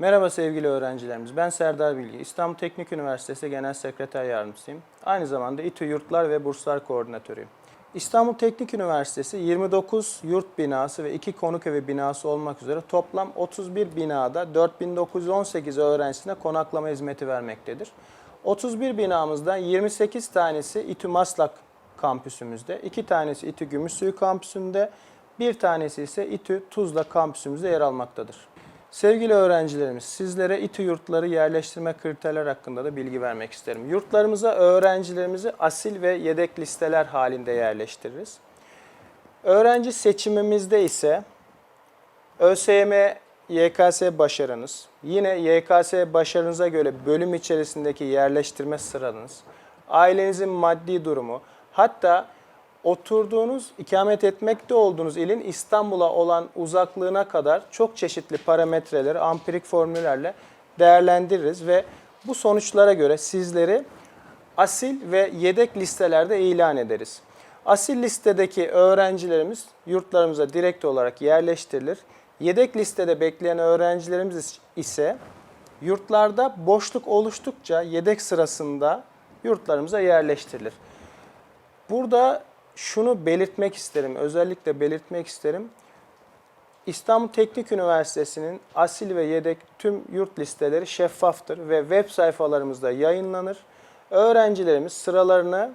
Merhaba sevgili öğrencilerimiz. Ben Serdar Bilgi. İstanbul Teknik Üniversitesi Genel Sekreter Yardımcısıyım. Aynı zamanda İTÜ Yurtlar ve Burslar Koordinatörüyüm. İstanbul Teknik Üniversitesi 29 yurt binası ve 2 konuk evi binası olmak üzere toplam 31 binada 4918 öğrencisine konaklama hizmeti vermektedir. 31 binamızdan 28 tanesi İTÜ Maslak kampüsümüzde, 2 tanesi İTÜ Gümüşsuyu kampüsünde, bir tanesi ise İTÜ Tuzla kampüsümüzde yer almaktadır. Sevgili öğrencilerimiz, sizlere İTÜ yurtları yerleştirme kriterler hakkında da bilgi vermek isterim. Yurtlarımıza öğrencilerimizi asil ve yedek listeler halinde yerleştiririz. Öğrenci seçimimizde ise ÖSYM, YKS başarınız, yine YKS başarınıza göre bölüm içerisindeki yerleştirme sıranız, ailenizin maddi durumu, hatta oturduğunuz, ikamet etmekte olduğunuz ilin İstanbul'a olan uzaklığına kadar çok çeşitli parametreleri ampirik formüllerle değerlendiririz ve bu sonuçlara göre sizleri asil ve yedek listelerde ilan ederiz. Asil listedeki öğrencilerimiz yurtlarımıza direkt olarak yerleştirilir. Yedek listede bekleyen öğrencilerimiz ise yurtlarda boşluk oluştukça yedek sırasında yurtlarımıza yerleştirilir. Burada şunu belirtmek isterim, özellikle belirtmek isterim. İstanbul Teknik Üniversitesi'nin asil ve yedek tüm yurt listeleri şeffaftır ve web sayfalarımızda yayınlanır. Öğrencilerimiz sıralarını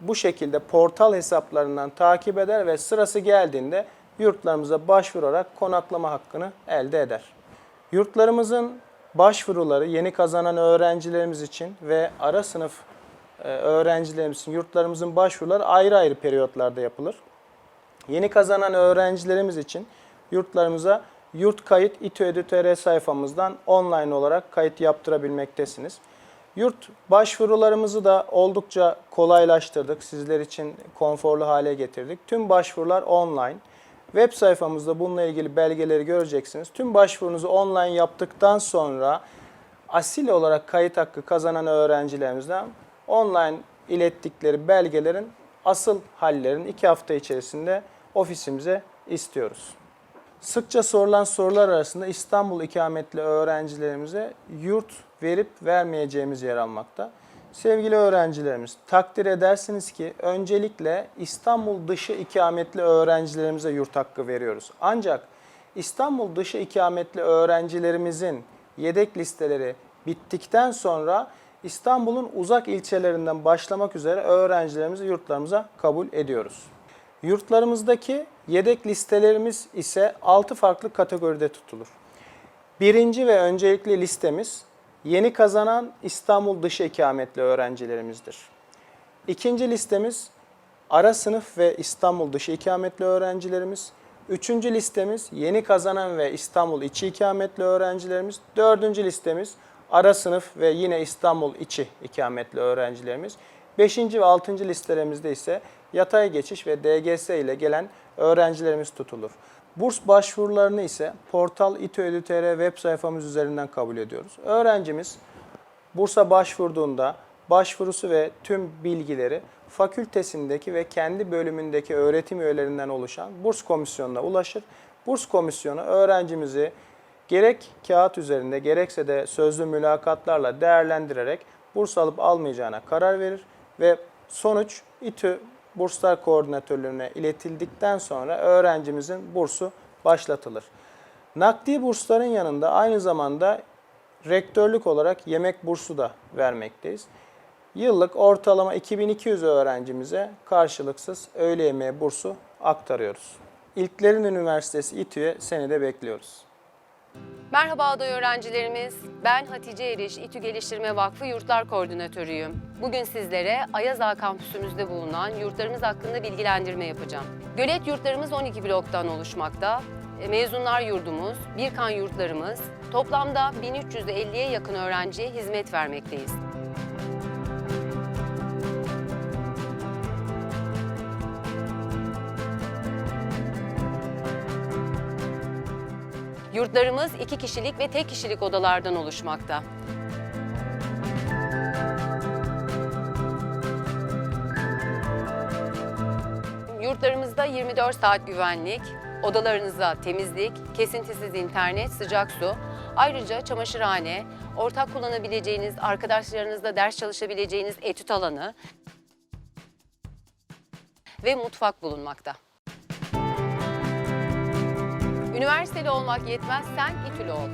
bu şekilde portal hesaplarından takip eder ve sırası geldiğinde yurtlarımıza başvurarak konaklama hakkını elde eder. Yurtlarımızın başvuruları yeni kazanan öğrencilerimiz için ve ara sınıf e, öğrencilerimiz için yurtlarımızın başvuruları ayrı ayrı periyotlarda yapılır. Yeni kazanan öğrencilerimiz için yurtlarımıza yurt kayıt İTÜ.edu.tr sayfamızdan online olarak kayıt yaptırabilmektesiniz. Yurt başvurularımızı da oldukça kolaylaştırdık. Sizler için konforlu hale getirdik. Tüm başvurular online. Web sayfamızda bununla ilgili belgeleri göreceksiniz. Tüm başvurunuzu online yaptıktan sonra asil olarak kayıt hakkı kazanan öğrencilerimizden online ilettikleri belgelerin asıl hallerini iki hafta içerisinde ofisimize istiyoruz. Sıkça sorulan sorular arasında İstanbul ikametli öğrencilerimize yurt verip vermeyeceğimiz yer almakta. Sevgili öğrencilerimiz, takdir edersiniz ki öncelikle İstanbul dışı ikametli öğrencilerimize yurt hakkı veriyoruz. Ancak İstanbul dışı ikametli öğrencilerimizin yedek listeleri bittikten sonra İstanbul'un uzak ilçelerinden başlamak üzere öğrencilerimizi yurtlarımıza kabul ediyoruz. Yurtlarımızdaki yedek listelerimiz ise 6 farklı kategoride tutulur. Birinci ve öncelikli listemiz yeni kazanan İstanbul dışı ikametli öğrencilerimizdir. İkinci listemiz ara sınıf ve İstanbul dışı ikametli öğrencilerimiz. Üçüncü listemiz yeni kazanan ve İstanbul içi ikametli öğrencilerimiz. Dördüncü listemiz ara sınıf ve yine İstanbul içi ikametli öğrencilerimiz. Beşinci ve altıncı listelerimizde ise yatay geçiş ve DGS ile gelen öğrencilerimiz tutulur. Burs başvurularını ise portal İTÜ.edu.tr web sayfamız üzerinden kabul ediyoruz. Öğrencimiz bursa başvurduğunda başvurusu ve tüm bilgileri fakültesindeki ve kendi bölümündeki öğretim üyelerinden oluşan burs komisyonuna ulaşır. Burs komisyonu öğrencimizi gerek kağıt üzerinde gerekse de sözlü mülakatlarla değerlendirerek burs alıp almayacağına karar verir ve sonuç İTÜ Burslar Koordinatörlüğüne iletildikten sonra öğrencimizin bursu başlatılır. Nakdi bursların yanında aynı zamanda rektörlük olarak yemek bursu da vermekteyiz. Yıllık ortalama 2200 öğrencimize karşılıksız öğle yemeği bursu aktarıyoruz. İlklerin Üniversitesi İTÜ'ye seni de bekliyoruz. Merhaba aday öğrencilerimiz. Ben Hatice Eriş, İTÜ Geliştirme Vakfı Yurtlar Koordinatörüyüm. Bugün sizlere Ayaz kampüsümüzde bulunan yurtlarımız hakkında bilgilendirme yapacağım. Gölet yurtlarımız 12 bloktan oluşmakta. E, Mezunlar yurdumuz, Birkan yurtlarımız, toplamda 1350'ye yakın öğrenciye hizmet vermekteyiz. Yurtlarımız iki kişilik ve tek kişilik odalardan oluşmakta. Yurtlarımızda 24 saat güvenlik, odalarınıza temizlik, kesintisiz internet, sıcak su, Ayrıca çamaşırhane, ortak kullanabileceğiniz, arkadaşlarınızla ders çalışabileceğiniz etüt alanı ve mutfak bulunmakta. Üniversiteli olmak yetmez, sen İTÜ'lü ol.